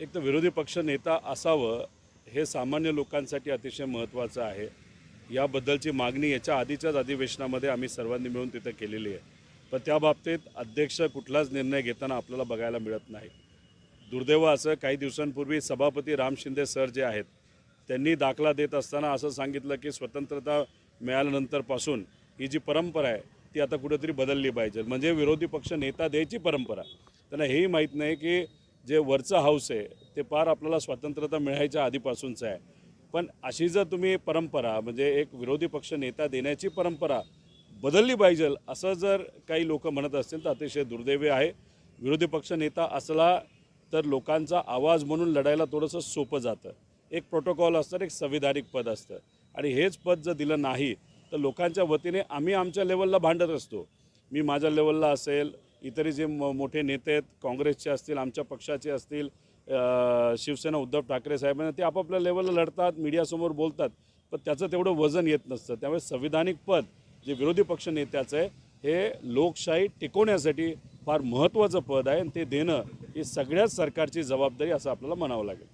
एक तर विरोधी पक्ष नेता असावं हे सामान्य लोकांसाठी अतिशय महत्त्वाचं आहे. याबद्दलची मागणी याच्या आधीच्याच अधिवेशनामध्ये आम्ही सर्वांनी मिळून तिथं केलेली आहे. पण त्या बाबतीत अध्यक्ष कुठलाच निर्णय घेताना आपल्याला बघायला मिळत नाही. दुर्दैव असं काही दिवसांपूर्वी सभापती राम शिंदे सर जे आहेत त्यांनी दाखला देत असताना असं सांगितलं की स्वतंत्रता मिळाल्यानंतरपासून ही जी परंपरा आहे ती आता कुठेतरी बदलली पाहिजे. म्हणजे विरोधी पक्ष नेता द्यायची परंपरा. त्यांना हेही माहीत नाही की जे वरचं हाऊस आहे ते फार आपल्याला स्वतंत्रता मिळायच्या आधीपासूनचं आहे. पण अशी जर तुम्ही परंपरा म्हणजे एक विरोधी पक्ष नेता देण्याची परंपरा बदलली पाहिजे असं जर काही लोक म्हणत असतील तर अतिशय दुर्दैवी आहे. विरोधी पक्ष नेता असला तर लोकांचा आवाज म्हणून लढायला थोडंसं सोपं जातं. एक प्रोटोकॉल असतं एक संविधानिक पद असतं. आणि हेच पद जर दिलं नाही तर लोकांच्या वतीने आम्ही आमच्या लेवलला भांडत असतो. मी माझ्या लेवलला असेल इतरही जे म मोठे नेते आहेत काँग्रेसचे असतील आमच्या पक्षाचे असतील शिवसेना उद्धव ठाकरे साहेबांना ते आपापल्या लेवलला लढतात मीडियासमोर बोलतात पण त्याचं तेवढं वजन येत नसतं. त्यामुळे संविधानिक पद जे विरोधी पक्ष नेत्याचं आहे हे लोकशाही टिकवण्यासाठी फार महत्त्वाचं पद आहे आणि ते देणं ही सगळ्याच सरकारची जबाबदारी असं आपल्याला म्हणावं लागेल.